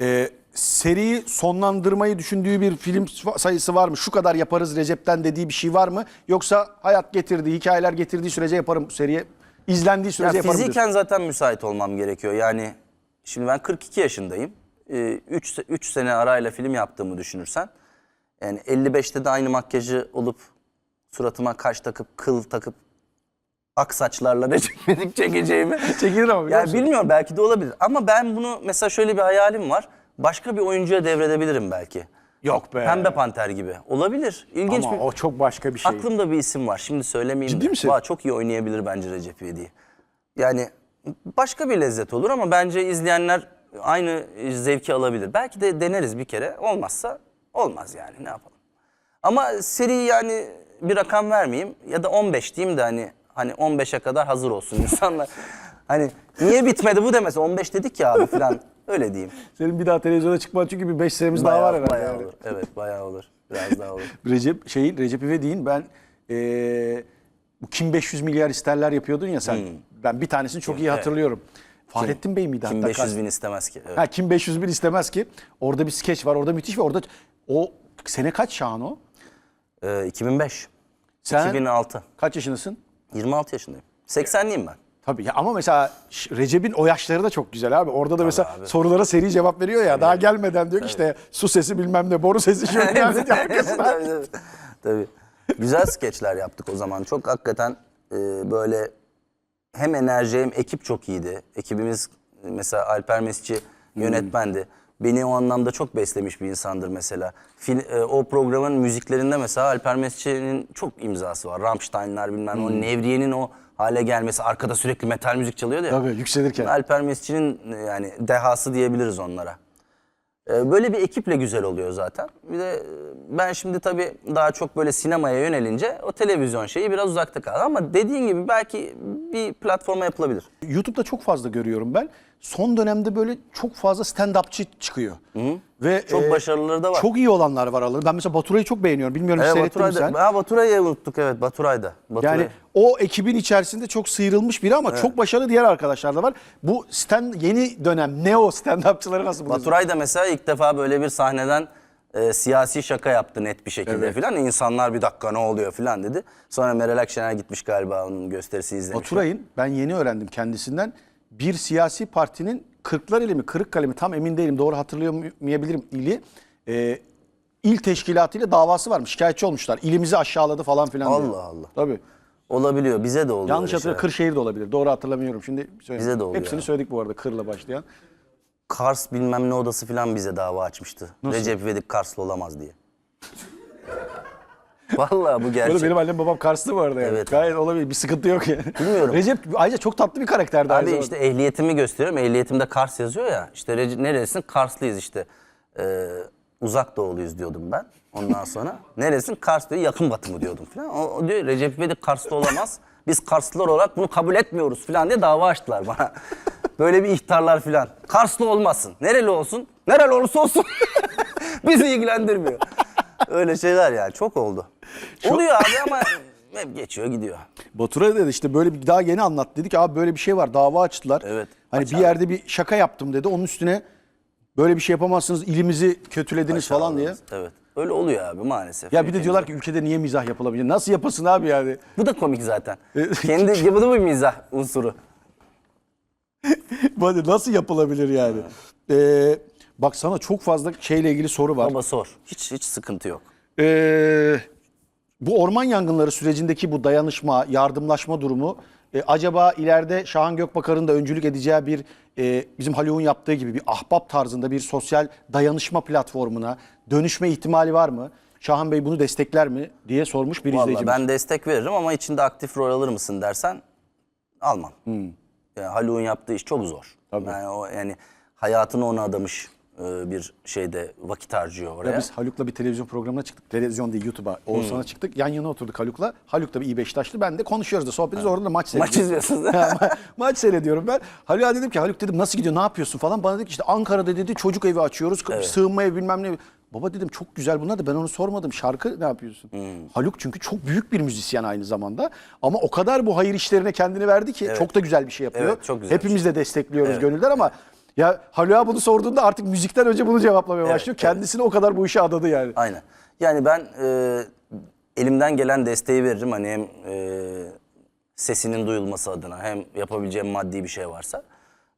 Ee, seriyi sonlandırmayı düşündüğü bir film sayısı var mı? Şu kadar yaparız Recep'ten dediği bir şey var mı? Yoksa hayat getirdiği, hikayeler getirdiği sürece yaparım seriye. izlendiği Ya sürece yaparım diyorsun. fiziken zaten müsait olmam gerekiyor. Yani şimdi ben 42 yaşındayım. 3 3 sene arayla film yaptığımı düşünürsen yani 55'te de aynı makyajı olup suratıma kaş takıp kıl takıp ak saçlarla Recep İvedik çekeceğimi Çekilir ama biliyor musun? bilmiyorum belki de olabilir. Ama ben bunu mesela şöyle bir hayalim var. Başka bir oyuncuya devredebilirim belki. Yok be. Pembe Panter gibi. Olabilir. İlginç Ama bir... o çok başka bir şey. Aklımda bir isim var. Şimdi söylemeyeyim. Ciddi de. misin? Vay, çok iyi oynayabilir bence Recep İvedik'i. Yani başka bir lezzet olur ama bence izleyenler aynı zevki alabilir. Belki de deneriz bir kere. Olmazsa olmaz yani ne yapalım. Ama seri yani bir rakam vermeyeyim ya da 15 diyeyim de hani hani 15'e kadar hazır olsun insanlar. hani niye bitmedi bu demesi 15 dedik ya abi falan öyle diyeyim. Senin bir daha televizyona çıkman çünkü bir 5 senemiz daha var herhalde. bayağı yani. olur. Evet bayağı olur. Biraz daha olur. Recep şeyin Recep İvedik'in ben eee bu kim 500 milyar isterler yapıyordun ya sen. Ben bir tanesini çok iyi Hmm. Evet. hatırlıyorum. Fahrettin Bey miydi Kim hatta? 500 kas- bin istemez ki. Evet. Ha, kim 500 bin istemez ki. Orada bir skeç var. Orada müthiş ve orada o sene kaç Şahan o? Ee, 2005. Sen 2006. kaç yaşındasın? 26 yaşındayım. 80'liyim ben. Tabii ya ama mesela Recep'in o yaşları da çok güzel abi. Orada da mesela sorulara seri cevap veriyor ya. Daha gelmeden diyor ki işte su sesi bilmem ne, boru sesi şu diye arkasına. tabii, tabii. tabii. Güzel skeçler yaptık o zaman. Çok hakikaten e, böyle hem enerji hem ekip çok iyiydi. Ekibimiz mesela Alper Mesci yönetmendi. Beni o anlamda çok beslemiş bir insandır mesela. Fil- e, o programın müziklerinde mesela Alper Mesci'nin çok imzası var. Rammstein'lar bilmem o Nevriye'nin o hale gelmesi. Arkada sürekli metal müzik çalıyordu ya. Tabii yükselirken. Alper Mesci'nin e, yani dehası diyebiliriz onlara. Ee, Böyle bir ekiple güzel oluyor zaten. Bir de e, ben şimdi tabii daha çok böyle sinemaya yönelince o televizyon şeyi biraz uzakta kaldı. Ama dediğin gibi belki bir platforma yapılabilir. YouTube'da çok fazla görüyorum ben. Son dönemde böyle çok fazla stand-upçı çıkıyor. Ve Çok e, başarılıları da var. Çok iyi olanlar var aralarında. Ben mesela Baturay'ı çok beğeniyorum. Bilmiyorum Evet, seyrettin mi sen? Ha, Baturay'ı unuttuk evet Baturay'da. Baturay. Yani o ekibin içerisinde çok sıyrılmış biri ama çok başarılı diğer arkadaşlar da var. Bu stand yeni dönem neo stand-upçıları nasıl buluyorsun? Baturay da mesela ilk defa böyle bir sahneden e, siyasi şaka yaptı net bir şekilde filan. İnsanlar bir dakika ne oluyor filan dedi. Sonra Meral Akşener gitmiş galiba onun gösterisi izlemiş. Baturay'ın ben yeni öğrendim kendisinden bir siyasi partinin Kırklareli mi Kırıkkale mi tam emin değilim doğru hatırlayamayabilirim ili. E, il teşkilatıyla davası varmış şikayetçi olmuşlar. İlimizi aşağıladı falan filan diyor. Allah Allah. Tabii. Olabiliyor bize de oluyor. Yanlış öyle hatırlıyorum şeyler. Kırşehir de olabilir. Doğru hatırlamıyorum şimdi. söyleyeyim. Bize de oluyor Hepsini söyledik bu arada Kır'la başlayan. Kars bilmem ne odası filan bize dava açmıştı. Recep İvedik Karslı olamaz diye. Vallahi bu Böyle gerçek. benim annem babam Karslı bu arada yani. Evet. Gayet olabilir bir sıkıntı yok yani. Bilmiyorum. Recep ayrıca çok tatlı bir karakterdi aynı Abi zamanda. işte ehliyetimi gösteriyorum. Ehliyetimde Kars yazıyor ya. İşte Rece- nerelisin? Karslıyız işte. Ee, uzak doğuluyuz diyordum ben. Ondan sonra neresin? Kars diyor. Yakın batı mı diyordum falan. O, o diyor Recep İvedik Karslı olamaz. Biz Karslılar olarak bunu kabul etmiyoruz falan diye dava açtılar bana. Böyle bir ihtarlar falan. Karslı olmasın. Nereli olsun? Nereli olursa olsun. Bizi ilgilendirmiyor. Öyle şeyler yani çok oldu. Oluyor abi ama hep geçiyor gidiyor. Batur'a dedi işte böyle bir daha yeni anlat dedik abi böyle bir şey var dava açtılar. Evet, Hani aç bir abi. yerde bir şaka yaptım dedi. Onun üstüne böyle bir şey yapamazsınız ilimizi kötülediniz falan diye. Evet. Öyle oluyor abi maalesef. Ya bir de diyorlar ki ülkede niye mizah yapılabilir? Nasıl yapasın abi yani? Bu da komik zaten. Kendi bu da bir mizah unsuru. Nasıl yapılabilir yani? Ee, bak sana çok fazla şeyle ilgili soru var. Baba sor. Hiç hiç sıkıntı yok. Ee, bu orman yangınları sürecindeki bu dayanışma, yardımlaşma durumu e, acaba ileride Şahan Gökbakar'ın da öncülük edeceği bir e, bizim Haluk'un yaptığı gibi bir ahbap tarzında bir sosyal dayanışma platformuna dönüşme ihtimali var mı? Şahan Bey bunu destekler mi diye sormuş bir Vallahi izleyicimiz. ben destek veririm ama içinde aktif rol alır mısın dersen almam. Yani Haluk'un yaptığı iş çok zor. Hmm. Tabii. Yani o yani hayatını ona adamış e, bir şeyde vakit harcıyor oraya. Ya biz Haluk'la bir televizyon programına çıktık. Televizyon değil YouTube'a. Oğuzhan'a çıktık. Yan yana oturduk Haluk'la. Haluk da bir iyi Beşiktaşlı. Ben de konuşuyoruz da sohbet ediyoruz. Orada da maç Maç seyrediyoruz. izliyorsunuz. Ha, ma- maç seyrediyorum ben. Haluk'a dedim ki Haluk dedim nasıl gidiyor ne yapıyorsun falan. Bana dedi ki işte Ankara'da dedi çocuk evi açıyoruz. Sığınma evi bilmem ne. Baba dedim çok güzel bunlar da ben onu sormadım. Şarkı ne yapıyorsun? Haluk çünkü çok büyük bir müzisyen aynı zamanda. Ama o kadar bu hayır işlerine kendini verdi ki çok da güzel bir şey yapıyor. Evet, çok güzel bir Hepimiz de destekliyoruz gönülden ama Ya Haluk'a bunu sorduğunda artık müzikten önce bunu cevaplamaya Evet, başlıyor. Kendisini o kadar bu işe adadı yani. Aynen. Yani ben e, elimden gelen desteği veririm. Hani hem e, sesinin duyulması adına hem yapabileceğim maddi bir şey varsa.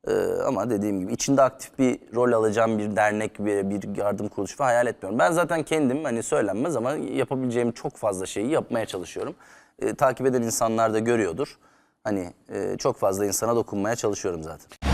E, ama dediğim gibi içinde aktif bir rol alacağım bir dernek bir, bir yardım kuruluşu falan hayal etmiyorum. Ben zaten kendim hani söylenmez ama yapabileceğim çok fazla şeyi yapmaya çalışıyorum. E, takip eden insanlar da görüyordur. Hani e, çok fazla insana dokunmaya çalışıyorum zaten.